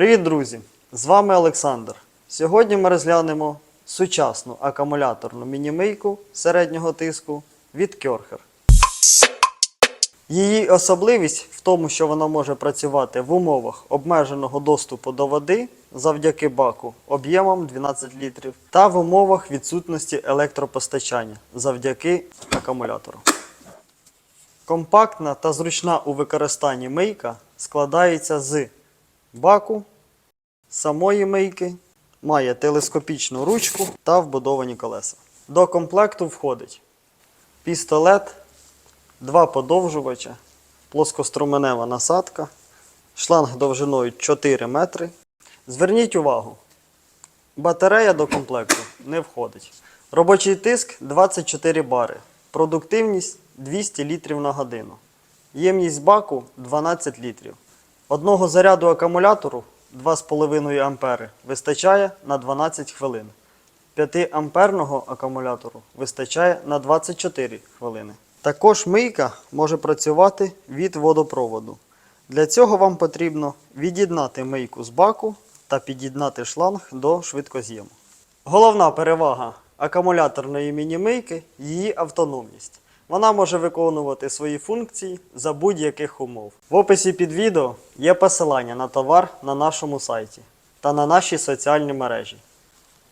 Привіт, друзі! З вами Олександр. Сьогодні ми розглянемо сучасну акумуляторну мінімийку середнього тиску від Кьорхер. Її особливість в тому, що вона може працювати в умовах обмеженого доступу до води завдяки баку об'ємом 12 літрів та в умовах відсутності електропостачання завдяки акумулятору. Компактна та зручна у використанні мийка складається з баку, самої мийки, має телескопічну ручку та вбудовані колеса. До комплекту входить пістолет, два подовжувача, плоскоструменева насадка, шланг довжиною 4 метри. Зверніть увагу, батарея до комплекту не входить. Робочий тиск 24 бари, продуктивність 200 літрів на годину. Ємність баку 12 літрів. Одного заряду акумулятору 2,5 ампери вистачає на 12 хвилин. 5 амперного акумулятору вистачає на 24 хвилини. Також мийка може працювати від водопроводу. Для цього вам потрібно від'єднати мийку з баку та під'єднати шланг до швидкоз'єму. Головна перевага акумуляторної міні-мийки – її автономність. Вона може виконувати свої функції за будь-яких умов. В описі під відео є посилання на товар на нашому сайті та на наші соціальні мережі.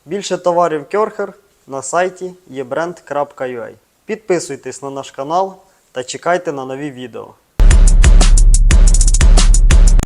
Більше товарів Кьорхер на сайті yebrand.ua. Підписуйтесь на наш канал та чекайте на нові відео.